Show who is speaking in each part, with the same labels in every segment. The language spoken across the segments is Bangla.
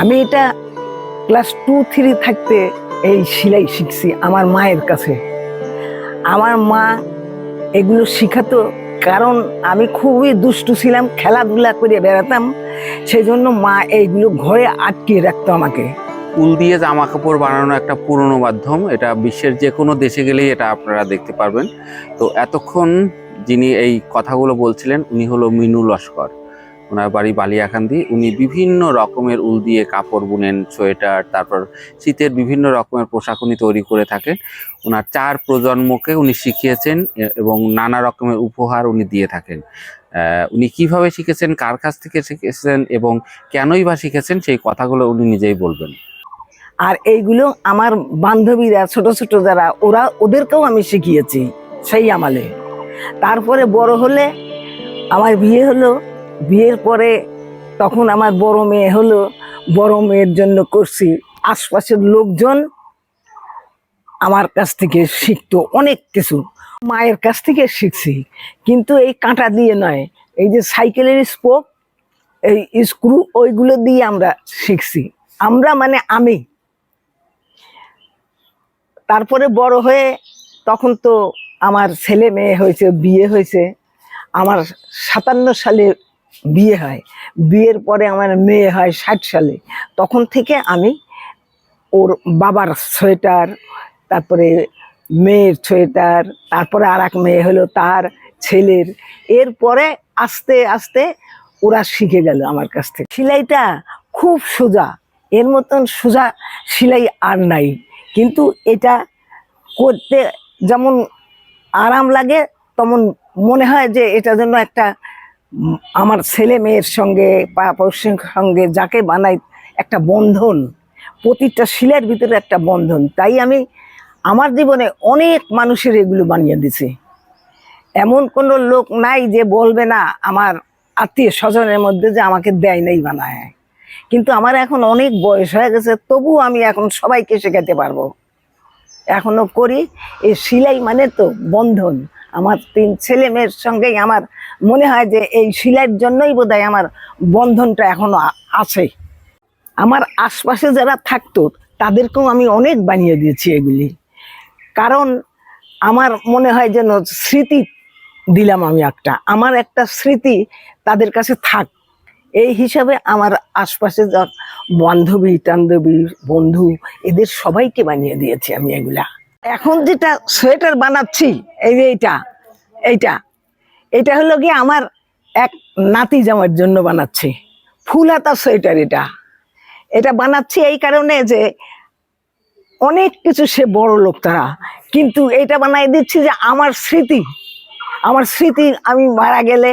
Speaker 1: আমি এটা ক্লাস টু থ্রি থাকতে এই সেলাই শিখছি আমার মায়ের কাছে। আমার মা এগুলো শিখাতো কারণ আমি খুবই দুষ্টু ছিলাম, খেলাধুলা করে বেড়াতাম সেই জন্য মা এইগুলো ঘরে আটকিয়ে রাখতো আমাকে।
Speaker 2: উল দিয়ে জামা কাপড় বানানো একটা পুরনো মাধ্যম, এটা বিশ্বের যে কোনো দেশে গেলেই এটা আপনারা দেখতে পারবেন। তো এতক্ষণ যিনি এই কথাগুলো বলছিলেন, উনি হলো মিনু লস্কর। ওনার বাড়ি বালিয়াকান্দি উনি বিভিন্ন রকমের উল দিয়ে কাপড় বুনেন, সোয়েটার, তারপর শীতের বিভিন্ন রকমের পোশাক উনি তৈরি করে থাকেন। ওনার চার প্রজন্মকে উনি শিখিয়েছেন এবং নানা রকমের উপহার উনি দিয়ে থাকেন। উনি কীভাবে শিখেছেন, কার কাছ থেকে শিখেছেন এবং কেনই বা শিখেছেন, সেই কথাগুলো উনি নিজেই বলবেন।
Speaker 1: আর এইগুলো আমার বান্ধবীরা, ছোট ছোট যারা, ওরা ওদেরকেও আমি শিখিয়েছি সেই আমালে। তারপরে বড় হলে আমার বিয়ে হলো বিয়ের পরে তখন আমার বড় মেয়ে হলো, বড় মেয়ের জন্য করছি। আশপাশের লোকজন আমার কাছ থেকে শিখতো অনেক কিছু। মায়ের কাছ থেকে শিখছি, কিন্তু এই কাঁটা দিয়ে নয়। এই যে সাইকেলের স্পোক, এই স্ক্রু, ওইগুলো দিয়ে আমরা শিখছি। আমরা মানে আমি। তারপরে বড় হয়ে তখন তো আমার ছেলে মেয়ে হয়েছে, বিয়ে হয়েছে। আমার সাতান্ন সালে বিয়ে হয়। বিয়ের পরে আমার মেয়ে হয় ষাট সালে। তখন থেকে আমি ওর বাবার সোয়েটার, তারপরে মেয়ের সোয়েটার, তারপরে আর এক মেয়ে হলো তার ছেলের। এরপরে আস্তে আস্তে ওরা শিখে গেল আমার কাছ থেকে। সেলাইটা খুব সোজা। এর মতন সোজা সেলাই আর নাই। কিন্তু এটা করতে যেমন আরাম লাগে, তেমন মনে হয় যে এটা যেন একটা আমার ছেলে মেয়ের সঙ্গে পড়শির সঙ্গে যাকে বানাই একটা বন্ধন, প্রতিটা শিলের ভিতরে একটা বন্ধন। তাই আমি আমার জীবনে অনেক মানুষের এগুলো বানিয়ে দিছি এমন কোনো লোক নাই যে বলবে না, আমার আত্মীয় স্বজনের মধ্যে যে আমাকে দেয় নাই বানায়। কিন্তু আমার এখন অনেক বয়স হয়ে গেছে, তবু আমি এখন সবাইকে শেখাতে পারব। এখনও করি, এই সেলাই মানে তো বন্ধন। আমার তিন ছেলে মেয়ের সঙ্গেই আমার মনে হয় যে এই সেলাইয়ের জন্যই বোধহয় আমার বন্ধনটা এখনও আছে। আমার আশপাশে যারা থাকতো, তাদেরকেও আমি অনেক বানিয়ে দিয়েছি এগুলি। কারণ আমার মনে হয় যেন স্মৃতি দিলাম আমি একটা। আমার একটা স্মৃতি তাদের কাছে থাক। এই হিসাবে আমার আশপাশে বান্ধবী টান্ধবী বন্ধু, এদের সবাইকে বানিয়ে দিয়েছি আমি এগুলা। এখন যেটা সোয়েটার বানাচ্ছি, এই যে এইটা এইটা, এটা হলো কি আমার এক নাতি জামার জন্য বানাচ্ছি। ফুল হাতা সোয়েটার এটা। এটা বানাচ্ছি এই কারণে যে অনেক কিছু সে বড় লোক তারা। কিন্তু এটা বানাই দিচ্ছি যে আমার স্মৃতি আমার স্মৃতি আমি মারা গেলে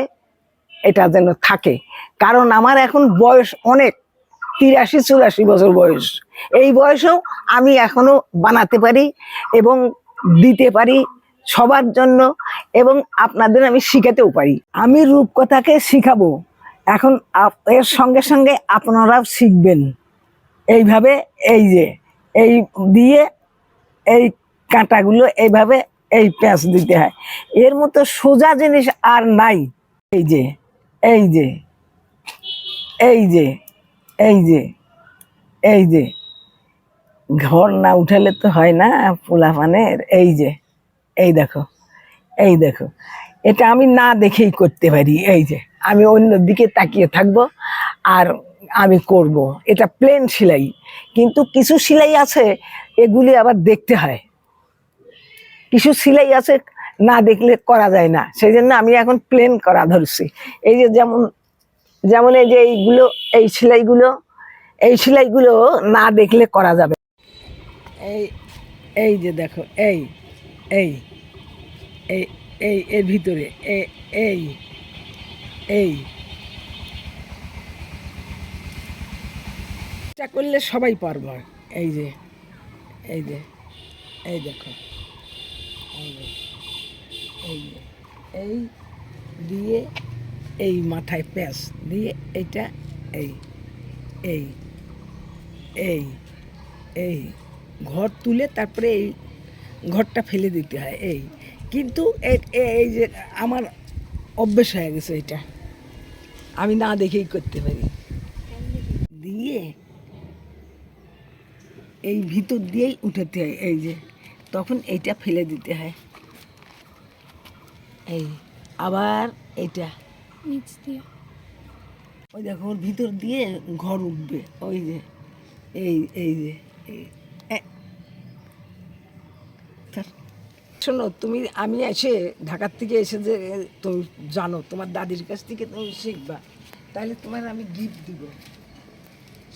Speaker 1: এটা যেন থাকে। কারণ আমার এখন বয়স অনেক। তিরাশি, চুরাশি বছর বয়স। এই বয়সেও আমি এখনও বানাতে পারি এবং দিতে পারি সবার জন্য এবং আপনাদের আমি শিখাতেও পারি। আমি রূপকথাকে শিখাবো। এখন এর সঙ্গে সঙ্গে আপনারাও শিখবেন। এইভাবে এই যে, এই দিয়ে এই কাঁটাগুলো এইভাবে এই প্যাঁচ দিতে হয়। এর মতো সোজা জিনিস আর নাই। এই যে এই যে এই যে এই যে এই যে, ঘর না উঠালে তো হয় না পোলা পোলাপানের এই যে, এই দেখো এই দেখো। এটা আমি না দেখেই করতে পারি, এই যে, আমি অন্য দিকে তাকিয়ে থাকব আর আমি করব। এটা প্লেন সেলাই, কিন্তু কিছু সেলাই আছে, এগুলি আবার দেখতে হয়। কিছু সেলাই আছে, না দেখলে করা যায় না, সেই জন্য আমি এখন প্লেন করা ধরছি। এই যে যেমন যেমন এই যে এইগুলো এই সেলাইগুলো এই সেলাইগুলো না দেখলে করা যাবে এই এই যে দেখো, এই এই এই এই এর ভিতরে এই এই। এটা করলে সবাই পারবে, এই যে এই যে, এই দেখো, এই যে এই যে, এই দিয়ে এই মাথায় প্যাঁচ দিয়ে এইটা এই এই এই এই, ঘর তুলে তারপরে এই ঘরটা ফেলে দিতে হয়, এই। কিন্তু এই যে আমার অভ্যেস হয়ে গেছে এটা। আমি না দেখেই করতে পারি। দিয়ে এই ভিতর দিয়েই উঠাতে হয়, এই যে। তখন এইটা ফেলে দিতে হয়। এই, আবার এইটা
Speaker 3: নিচ দিয়ে।
Speaker 1: ওই দেখো ওর ভিতর দিয়ে ঘর উঠবে। ওই যে এই এই যে শোনো তুমি আমি এসে ঢাকার থেকে এসে যে তুমি জানো তোমার দাদির কাছ থেকে তুমি শিখবা। তাহলে তোমার আমি গিফট দিব।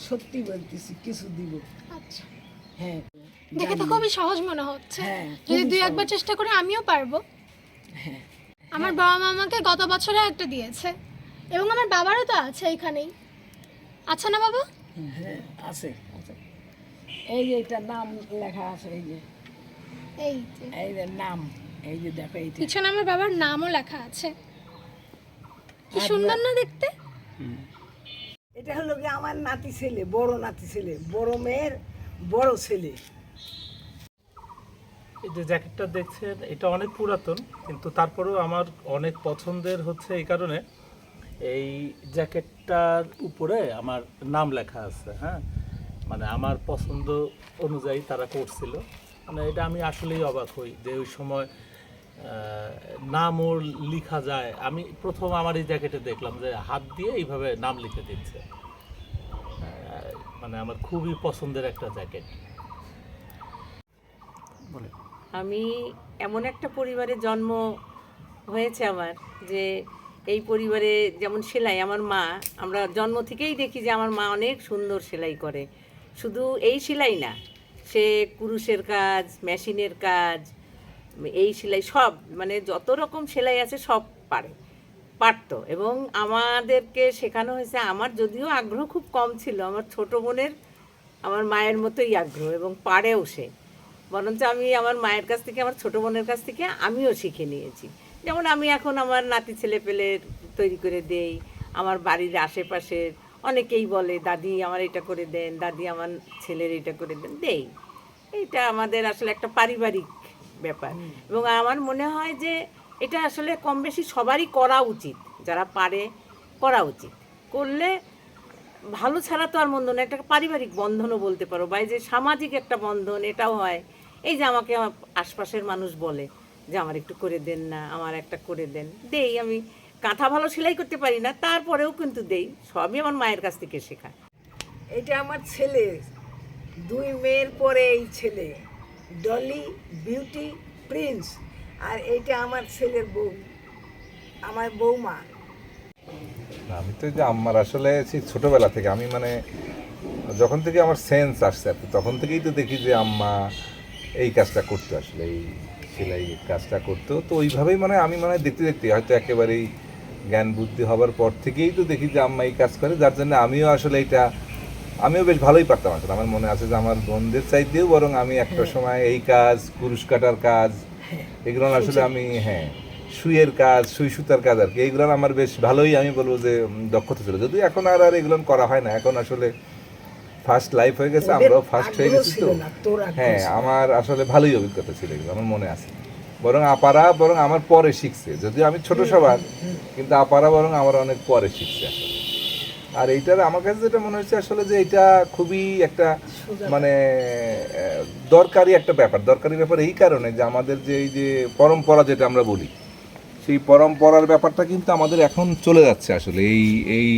Speaker 1: সত্যি বলতেছি কিছু দিব।
Speaker 3: আচ্ছা।
Speaker 1: হ্যাঁ
Speaker 3: দেখে তো খুবই সহজ মনে হচ্ছে।
Speaker 1: হ্যাঁ,
Speaker 3: যদি দুই একবার চেষ্টা করে আমিও পারব।
Speaker 1: হ্যাঁ।
Speaker 3: আমার বাবা মা আমাকে গত বছরে একটা দিয়েছে। এবং আমার বাবারও তো আছে এখানেই। আচ্ছা না বাবা?
Speaker 1: হ্যাঁ আছে আছে। এই যে এটা নাম লেখা আছে এই যে।
Speaker 3: এই যে।
Speaker 1: এই যে নাম এই যে দেখো এই
Speaker 3: পিছনে আমার বাবার নামও লেখা আছে। কি সুন্দর না দেখতে?
Speaker 1: এটা হলো কি আমার নাতি ছেলে বড় নাতি ছেলে বড় মেয়ের বড় ছেলে।
Speaker 4: এই যে জ্যাকেটটা দেখছেন এটা অনেক পুরাতন কিন্তু তারপরেও আমার অনেক পছন্দের হচ্ছে এই কারণে। এই জ্যাকেটটার উপরে আমার নাম লেখা আছে হ্যাঁ? মানে আমার পছন্দ অনুযায়ী তারা করছিল মানে এটা আমি আসলেই অবাক হই যে ওই সময় নাম ওর লেখা যায়। আমি প্রথম আমার এই জ্যাকেটে দেখলাম যে হাত দিয়ে এইভাবে নাম লিখে দিচ্ছে। মানে আমার খুবই পছন্দের একটা জ্যাকেট। বলে
Speaker 5: আমি এমন একটা পরিবারে জন্ম হয়েছে আমার যে এই পরিবারে যেমন সেলাই, আমার মা, আমরা জন্ম থেকেই দেখি যে আমার মা অনেক সুন্দর সেলাই করে। শুধু এই সেলাই না, সে কুরুষের কাজ, মেশিনের কাজ, এই সেলাই সব মানে যত রকম সেলাই আছে সব পারে, পারতো। এবং আমাদেরকে শেখানো হয়েছে, আমার যদিও আগ্রহ খুব কম ছিল, আমার ছোট বোনের, আমার মায়ের মতোই আগ্রহ এবং পারেও সে। বরঞ্চ আমি আমার মায়ের কাছ থেকে, আমার ছোট বোনের কাছ থেকে আমিও শিখে নিয়েছি। যেমন আমি এখন আমার নাতি ছেলে পেলে তৈরি করে দেই আমার বাড়ির আশেপাশের অনেকেই বলে দাদি আমার এটা করে দেন দাদি আমার ছেলের এটা করে দেন। দেই। এটা আমাদের আসলে একটা পারিবারিক ব্যাপার। এবং আমার মনে হয় যে এটা আসলে কম বেশি সবারই করা উচিত যারা পারে করা উচিত। করলে ভালো ছাড়া তো আর মন্দ না একটা পারিবারিক বন্ধনও বলতে পারো। বা যে সামাজিক একটা বন্ধন এটাও হয়। এই যে আমাকে আমার আশপাশের মানুষ বলে যে আমার একটু করে দেন না আমার একটা করে দেন। দেই আমি কাঁথা ভালো সেলাই করতে পারি না তারপরেও কিন্তু দেই। সবই আমার মায়ের কাছ থেকে শেখা
Speaker 1: এটা আমার ছেলে। দুই মেয়ের পরে এই ছেলে। Dolly beauty Prince. আর এইটা আমার ছেলের বউ। আমার বৌমা
Speaker 6: আমি তো যে আমার আসলে সেই ছোটবেলা থেকে আমি মানে যখন থেকে আমার সেন্স আসছে তখন থেকেই তো দেখি যে আম্মা এই কাজটা করতো আসলে এই সেলাই কাজটা করতো। তো ওইভাবেই মানে আমি মানে দেখতে দেখতে হয়তো একেবারেই জ্ঞান বুদ্ধি হবার পর থেকেই তো দেখি যে আম্মা এই কাজ করে যার জন্য আমিও আসলে এটা আমিও বেশ ভালোই পারতাম আসলে। আমার মনে আছে যে আমার বোনদের চাইতেও বরং আমি একটা সময় এই কাজ কুরুশ কাটার কাজ এগুলো আসলে আমি হ্যাঁ সুইয়ের কাজ সুই সুতার কাজ আর কি এইগুলো আমার বেশ ভালোই আমি বলব যে দক্ষতা ছিল। যদিও এখন আর আর এগুলো করা হয় না এখন আসলে ফার্স্ট লাইফ হয়ে গেছে আমরাও ফার্স্ট হয়ে গেছি তো। হ্যাঁ আমার আসলে ভালোই অভিজ্ঞতা ছিল আমার মনে আছে। বরং আপারা বরং আমার পরে শিখছে যদিও আমি ছোট সবার কিন্তু আপারা বরং আমার অনেক পরে শিখছে আসলে। আর এইটার আমার কাছে যেটা মনে হচ্ছে আসলে যে এটা খুবই একটা মানে দরকারি একটা ব্যাপার। দরকারি ব্যাপার এই কারণে যে আমাদের যে এই যে পরম্পরা যেটা আমরা বলি সেই পরম্পরার ব্যাপারটা কিন্তু আমাদের এখন চলে যাচ্ছে আসলে। এই এই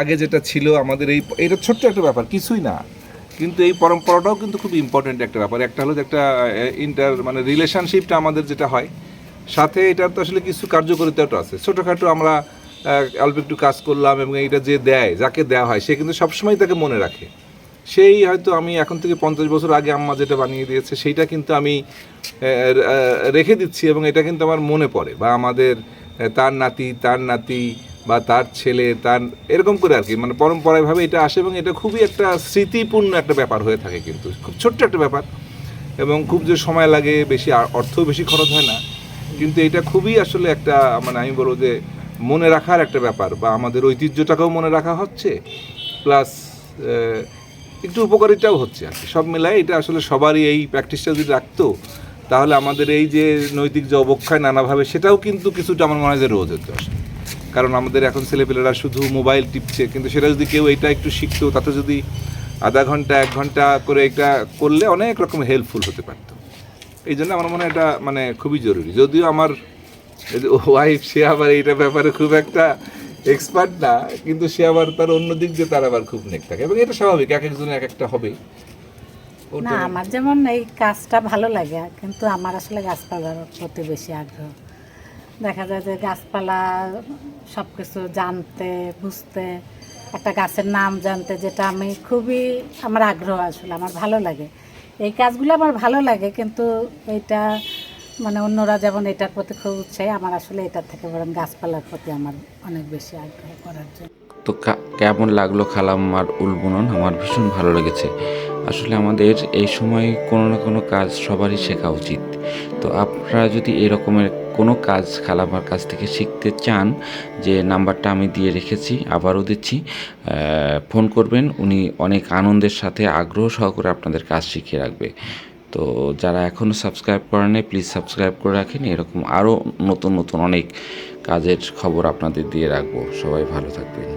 Speaker 6: আগে যেটা ছিল আমাদের এই, এটা ছোট্ট একটা ব্যাপার, কিছুই না। কিন্তু এই পরম্পরাটাও কিন্তু খুব ইম্পর্টেন্ট একটা ব্যাপার। একটা হলো যে একটা ইন্টার মানে রিলেশনশিপটা আমাদের যেটা হয়, সাথে এটার তো আসলে কিছু কার্যকারিতাও আছে। ছোটোখাটো আমরা অল্প একটু কাজ করলাম এবং এটা যে দেয়, যাকে দেওয়া হয়, সে কিন্তু সবসময় তাকে মনে রাখে। সেই হয়তো আমি এখন থেকে পঞ্চাশ বছর আগে আম্মা যেটা বানিয়ে দিয়েছে, সেইটা কিন্তু আমি রেখে দিচ্ছি এবং এটা কিন্তু আমার মনে পড়ে। বা আমাদের তার নাতি তার নাতি বা তার ছেলে, তার এরকম করে আর কি মানে পরম্পরাভাবে এটা আসে এবং এটা খুবই একটা স্মৃতিপূর্ণ একটা ব্যাপার হয়ে থাকে কিন্তু, খুব ছোট্ট একটা ব্যাপার এবং খুব যে সময় লাগে, বেশি অর্থও বেশি খরচ হয় না। কিন্তু এটা খুবই আসলে একটা মানে আমি বলব যে মনে রাখার একটা ব্যাপার বা আমাদের ঐতিহ্যটাকেও মনে রাখা হচ্ছে, প্লাস একটু উপকারিতাও হচ্ছে আর কি। সব মেলায় এটা আসলে সবারই এই প্র্যাকটিসটা যদি রাখতো, তাহলে আমাদের এই যে নৈতিক যে অবক্ষয় নানাভাবে, সেটাও কিন্তু কিছুটা আমার মনে হয় যে রোধ হতো আসলে। কারণ আমাদের এখন ছেলেপেলেরা শুধু মোবাইল টিপছে কিন্তু সেটা যদি কেউ এটা একটু শিখতো তাতে যদি আধা ঘণ্টা এক ঘণ্টা করে এটা করলে অনেক রকম হেল্পফুল হতে পারতো। এই জন্য আমার মনে হয় এটা মানে খুবই জরুরি। যদিও আমার ওয়াইফ সে আবার এইটা ব্যাপারে খুব একটা এক্সপার্ট না কিন্তু সে আবার তার অন্য দিক দিয়ে তার আবার খুব নেক থাকে। এবং এটা স্বাভাবিক এক একজনের এক একটা হবে।
Speaker 7: না আমার যেমন এই কাজটা ভালো লাগে কিন্তু আমার আসলে গাছপালার প্রতি বেশি আগ্রহ। দেখা যায় যে গাছপালা সব কিছু জানতে, বুঝতে, একটা গাছের নাম জানতে, যেটা আমি খুবই, আমার আগ্রহ আসলে, আমার ভালো লাগে। এই কাজগুলো আমার ভালো লাগে, কিন্তু এটা মানে অন্যরা যেমন এটার প্রতি খুব উৎসাহী, আমার আসলে এটার থেকে বরং গাছপালার প্রতি আমার অনেক বেশি আগ্রহ করার জন্য।
Speaker 8: তো কেমন লাগল খালাম খালাম্মার উলবুনন? আমার ভীষণ ভালো লেগেছে। আসলে আমাদের এই সময় কোনো না কোনো কাজ সবারই শেখা উচিত। তো আপনারা যদি এরকমের কোনো কাজ খালাম্মার কাছ থেকে শিখতে চান, যে নাম্বারটা আমি দিয়ে রেখেছি, আবারও দিচ্ছি ফোন করবেন, উনি অনেক আনন্দের সাথে আগ্রহ সহকারে আপনাদের কাজ শিখিয়ে রাখবে। তো যারা এখনও সাবস্ক্রাইব করেন প্লিজ সাবস্ক্রাইব করে রাখেন, এরকম আরও নতুন নতুন অনেক কাজের খবর আপনাদের দিয়ে রাখব। সবাই ভালো থাকবেন।